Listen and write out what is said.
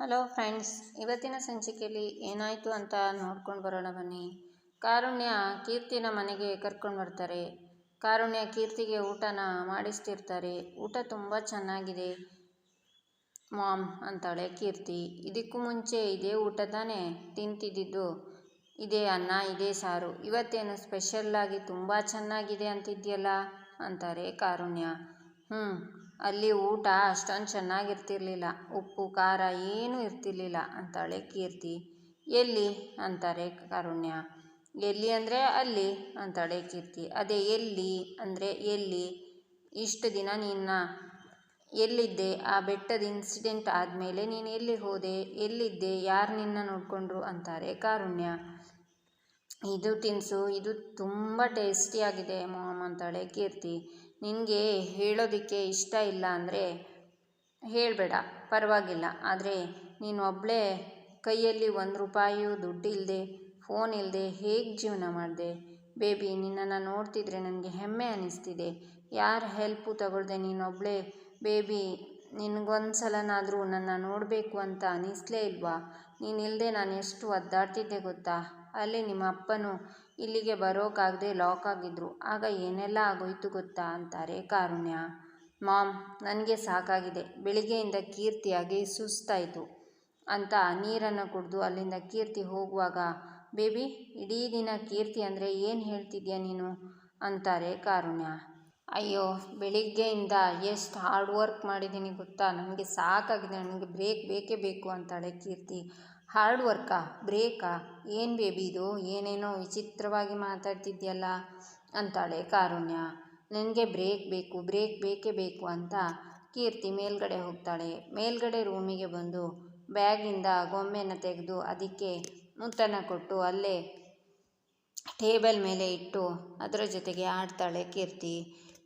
Hello friends, ಇವತ್ತಿನ ಸಂಚಿಕೆಯಲ್ಲಿ ಏನಾಯಿತು ಅಂತ ನೋಡ್ಕೊಂಡು ಬರೋಣ ಬನ್ನಿ. ಕಾರುಣ್ಯ ಕೀರ್ತಿನ ಮನೆಗೆ ಕರ್ಕೊಂಡು ಬರ್ತಾರೆ. ಕಾರುಣ್ಯ ಕೀರ್ತಿಗೆ ಊಟನ ಮಾಡಿಸ್ತಿರ್ತಾರೆ. ಊಟ ತುಂಬ ಚೆನ್ನಾಗಿದೆ. ಮಾಮ್ ಅಂತಾಳೆ ಕೀರ್ತಿ. ಇದಕ್ಕೂ ಮುಂಚೆ ಇದೇ ಊಟ ತಾನೇ ತಿಂತಿದ್ದಿದ್ದು. ಇದೇ ಅನ್ನ, ಇದೇ ಸಾರು. ಇವತ್ತೇನು ಸ್ಪೆಷಲ್ಲಾಗಿ ತುಂಬ ಚೆನ್ನಾಗಿದೆ ಅಂತಿದ್ಯಲ್ಲ, ಅಂತಾರೆ ಕಾರುಣ್ಯ. ಹ್ಞೂ ಅಲ್ಲಿ ಊಟ ಅಷ್ಟೊಂದು ಚೆನ್ನಾಗಿರ್ತಿರ್ಲಿಲ್ಲ. ಉಪ್ಪು, ಖಾರ ಏನೂ ಇರ್ತಿರ್ಲಿಲ್ಲ. ಅಂತಾಳೆ ಕೀರ್ತಿ. ಎಲ್ಲಿ? ಅಂತಾರೆ ಕಾರುಣ್ಯ. ಎಲ್ಲಿ ಅಂದರೆ ಅಲ್ಲಿ, ಅಂತಾಳೆ ಕೀರ್ತಿ. ಅದೇ ಎಲ್ಲಿ ಅಂದರೆ ಎಲ್ಲಿ? ಇಷ್ಟು ದಿನ ನಿನ್ನ ಎಲ್ಲಿದ್ದೆ? ಆ ಬೆಟ್ಟದ ಇನ್ಸಿಡೆಂಟ್ ಆದಮೇಲೆ ನೀನು ಎಲ್ಲಿ ಹೋದೆ? ಎಲ್ಲಿದ್ದೆ? ಯಾರು ನಿನ್ನ ನೋಡಿಕೊಂಡ್ರು? ಅಂತಾರೆ ಕಾರುಣ್ಯ. ಇದು ತಿನಿಸು, ಇದು ತುಂಬ ಟೇಸ್ಟಿಯಾಗಿದೆ ಮಾಮ್, ಅಂತಾಳೆ ಕೀರ್ತಿ. ನಿನಗೆ ಹೇಳೋದಕ್ಕೆ ಇಷ್ಟ ಇಲ್ಲ ಅಂದರೆ ಹೇಳಬೇಡ, ಪರವಾಗಿಲ್ಲ. ಆದರೆ ನೀನು ಒಬ್ಬಳೇ ಕೈಯಲ್ಲಿ ಒಂದು ರೂಪಾಯಿಯೂ ದುಡ್ಡಿಲ್ಲದೆ ಫೋನ್ ಇಲ್ಲದೆ ಹೇಗೆ ಜೀವನ ಮಾಡಿದೆ? ಬೇಬಿ, ನಿನ್ನನ್ನು ನೋಡ್ತಿದ್ರೆ ನನಗೆ ಹೆಮ್ಮೆ ಅನ್ನಿಸ್ತಿದೆ ಯಾರ ಹೆಲ್ಪು ತಗೊಳ್ದೆ ನೀನೊಬ್ಬಳೇ ಬೇಬಿ ನಿನಗೊಂದು ಸಲನಾದರೂ ನನ್ನ ನೋಡಬೇಕು ಅಂತ ಅನಿಸ್ಲೇ ಇಲ್ವಾ? ನೀನಿಲ್ಲದೆ ನಾನು ಎಷ್ಟು ಒದ್ದಾಡ್ತಿದ್ದೆ ಗೊತ್ತಾ? ಅಲ್ಲಿ ನಿಮ್ಮ ಅಪ್ಪನು ಇಲ್ಲಿಗೆ ಬರೋಕ್ಕಾಗದೆ ಲಾಕ್ ಆಗಿದ್ರು. ಆಗ ಏನೆಲ್ಲ ಆಗೋಯ್ತು ಗೊತ್ತಾ? ಅಂತಾರೆ ಕಾರುಣ್ಯ. ಮಾಮ್, ನನಗೆ ಸಾಕಾಗಿದೆ. ಬೆಳಿಗ್ಗೆಯಿಂದ ಕೀರ್ತಿಯಾಗಿ ಸುಸ್ತಾಯಿತು ಅಂತ ನೀರನ್ನು ಕುಡಿದು ಅಲ್ಲಿಂದ ಕೀರ್ತಿ ಹೋಗುವಾಗ, ಬೇಬಿ, ಇಡೀ ದಿನ ಕೀರ್ತಿ ಅಂದರೆ ಏನು ಹೇಳ್ತಿದ್ಯಾ ನೀನು? ಅಂತಾರೆ ಕಾರುಣ್ಯ. ಅಯ್ಯೋ, ಬೆಳಿಗ್ಗೆಯಿಂದ ಎಷ್ಟು ಹಾರ್ಡ್ ವರ್ಕ್ ಮಾಡಿದ್ದೀನಿ ಗೊತ್ತಾ? ನನಗೆ ಸಾಕಾಗಿದೆ, ನನಗೆ ಬ್ರೇಕ್ ಬೇಕೇ ಬೇಕು ಅಂತಾಳೆ ಕೀರ್ತಿ ಹಾರ್ಡ್ ವರ್ಕಾ ಬ್ರೇಕಾ ಏನು ಬೇಬಿ ಇದು? ಏನೇನೋ ವಿಚಿತ್ರವಾಗಿ ಮಾತಾಡ್ತಿದ್ಯಲ್ಲ? ಅಂತಾಳೆ ಕಾರುಣ್ಯ. ನನಗೆ ಬ್ರೇಕ್ ಬೇಕು ಬ್ರೇಕ್ ಬೇಕೇ ಬೇಕು ಅಂತ ಕೀರ್ತಿ ಮೇಲ್ಗಡೆ ಹೋಗ್ತಾಳೆ. ಮೇಲ್ಗಡೆ ರೂಮಿಗೆ ಬಂದು ಬ್ಯಾಗಿಂದ ಗೊಂಬೆನ ತೆಗೆದು ಅದಕ್ಕೆ ಮುತ್ತನ್ನು ಕೊಟ್ಟು ಅಲ್ಲೇ ಟೇಬಲ್ ಮೇಲೆ ಇಟ್ಟು ಅದರ ಜೊತೆಗೆ ಆಡ್ತಾಳೆ ಕೀರ್ತಿ.